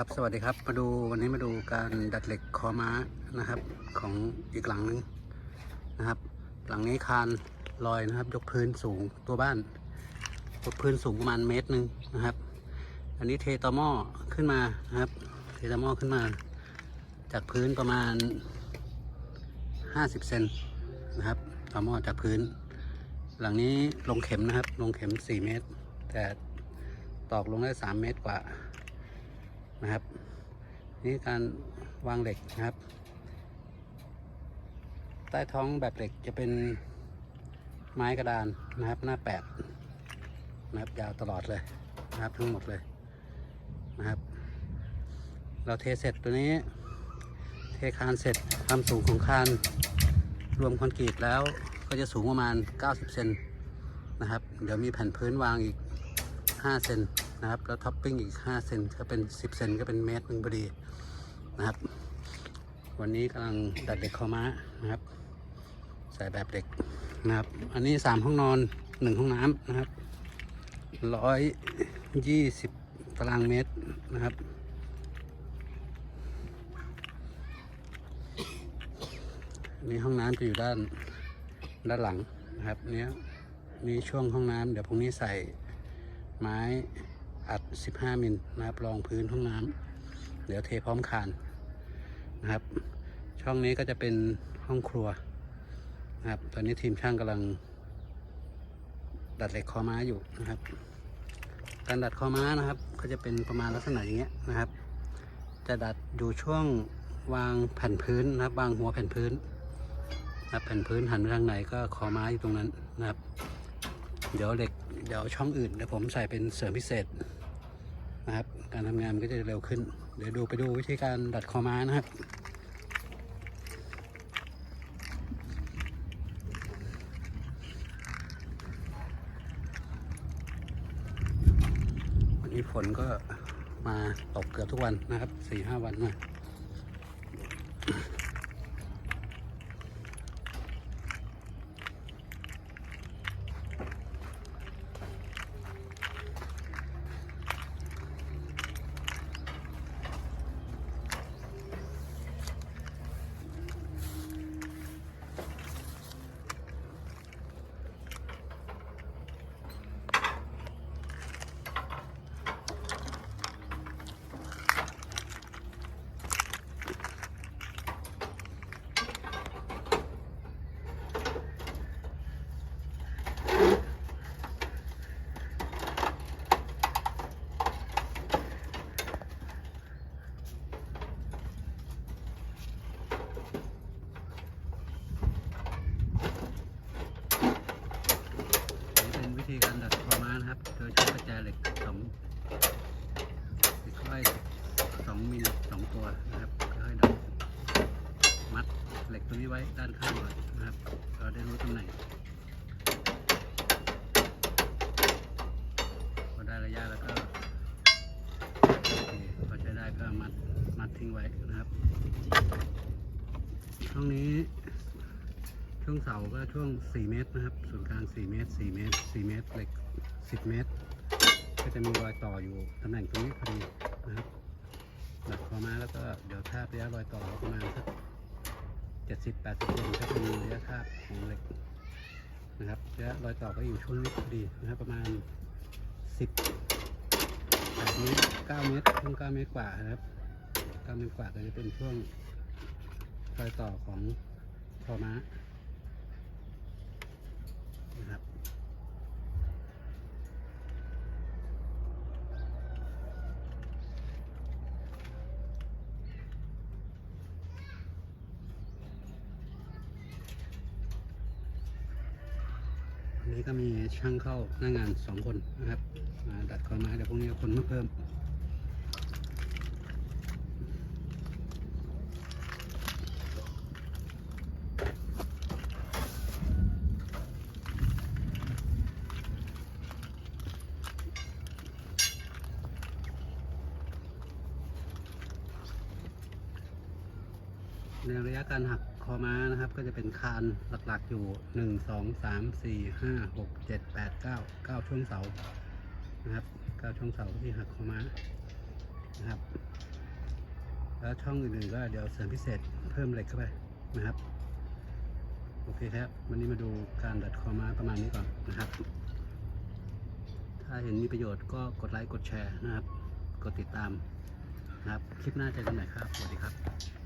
ครับสวัสดีครับมาดูวันนี้มาดูการดัดเหล็กคอม้านะครับ ของอีกหลังหนึงนะครับ หลังนี้คานลอยนะครับ ยกพื้นสูงตัวบ้านยกพื้นสูงประมาณเมตรหนึ่งนะครับ อันนี้เทตอหม้อขึ้นมานะครับ เทตอหม้อขึ้นมา จากพื้นประมาณ 50เซนนะครับตอหม้อจากพื้น หลังนี้ลงเข็มนะครับ ลงเข็ม 4 เมตร แต่ตอกลงได้ 3 เมตรกว่า นะครับ นี่การวางเหล็กนะครับ ใต้ท้องแบบเหล็กจะเป็นไม้กระดานนะครับ หน้าแปดนะครับยาวตลอดเลยนะครับทั้งหมดเลยนะครับ เราเทเสร็จตัวนี้ เทคานเสร็จความสูงของคานรวมคอนกรีตแล้วก็จะสูงประมาณ 90 เซนนะครับ เดี๋ยวมีแผ่นพื้นวางอีก 5 เซน นะครับ แล้วท็อปปิ้งอีก 5 เซนก็เป็น 10 เซนก็เป็นเมตรหนึ่งพอดีนะครับ วันนี้กำลังดัดเหล็กคอม้านะครับ ใส่แบบเหล็กนะครับ อันนี้ 3 ห้องนอน 1 ห้องน้ำนะครับ120ตารางเมตรนะครับ นี่ห้องน้ำจะอยู่ด้านด้านหลังนะครับ เนี้ยมีช่วงห้องน้ำเดี๋ยวพรุ่งนี้ใส่ไม้ อัด 15 มิลนะครับรองพื้นห้องน้ำเดี๋ยวเทพร้อมคานนะครับ ช่องนี้ก็จะเป็นห้องครัวนะครับ ตอนนี้ทีมช่างกำลัง ดัดเหล็กคอม้าอยู่นะครับ การดัดคอม้านะครับ ก็จะเป็นประมาณลักษณะอย่างเงี้ยนะครับ จะดัดอยู่ช่วงวางแผ่นพื้นนะครับ วางหัวแผ่นพื้นนะครับแผ่นพื้นหันไปทางไหนก็ขอไม้อยู่ตรงนั้นนะครับ เดี๋ยวเหล็กเดี๋ยวช่องอื่นเดี๋ยวผมใส่เป็นเสริมพิเศษ นะครับ การทำงานมันก็จะเร็วขึ้น เดี๋ยวดูไปดูวิธีการดัดคอม้านะครับวันนี้ฝนก็มาตกเกือบทุกวันนะครับสี่ห้าวันมา ธีการดัดคอม้านะครับ โดยใช้กระแจเหล็กสองค่อยสองมิลสองตัวนะครับค่อยดัดมัดเหล็กตัวนี้ไว้ด้านข้างก่อนนะครับ เราได้รู้ตำแหน่งพอได้ระยะแล้วก็โอเคพอใช้ได้ก็มัดมัดทิ้งไว้นะครับ ช่วงนี้ ช่วงเสาก็ช่วง 4 เมตรนะครับศูนกลาง 4 เมตร 4 เมตร 4 เมตรเหล็ก 10 เมตร ก็จะมีรอยต่ออยู่ตำแหน่งตรงนี้พอดีนะครับดัดคอมาแล้วก็เดี๋ยวทาบระยะรอยต่อประมาณสัก70 80เซนก็จะมีระยะทาบของเหล็กนะครับระยะรอยต่อก็อยู่ช่วงนี้พอดีนะครับประมาณ 10 8เมตร9เมตรช่วง9เมตรกว่านะครับ9เมตรกว่าก็จะเป็นช่วงรอยต่อของคอม้า นะครับวันนี้ก็มีช่างเข้าหน้างานสองคนนะครับมาดัดคอไม้เดี๋ยวพรุ่งนี้คนมาเพิ่ม ในระยะการหักคอม้านะครับ ก็จะเป็นคานหลักๆอยู่ 1 2 3 4 5 6 7 8 9 9 ช่วงเสานะครับ 9 ช่วงเสาที่หักคอม้านะครับ แล้วช่องอื่นๆก็เดี๋ยวเสริมพิเศษเพิ่มเหล็กเข้าไปนะครับ โอเคครับ วันนี้มาดูการดัดคอมาประมาณนี้ก่อนนะครับ ถ้าเห็นมีประโยชน์ก็กดไลค์กดแชร์นะครับ กดติดตามนะครับ คลิปหน้าเจอกันใหม่ครับ สวัสดีครับ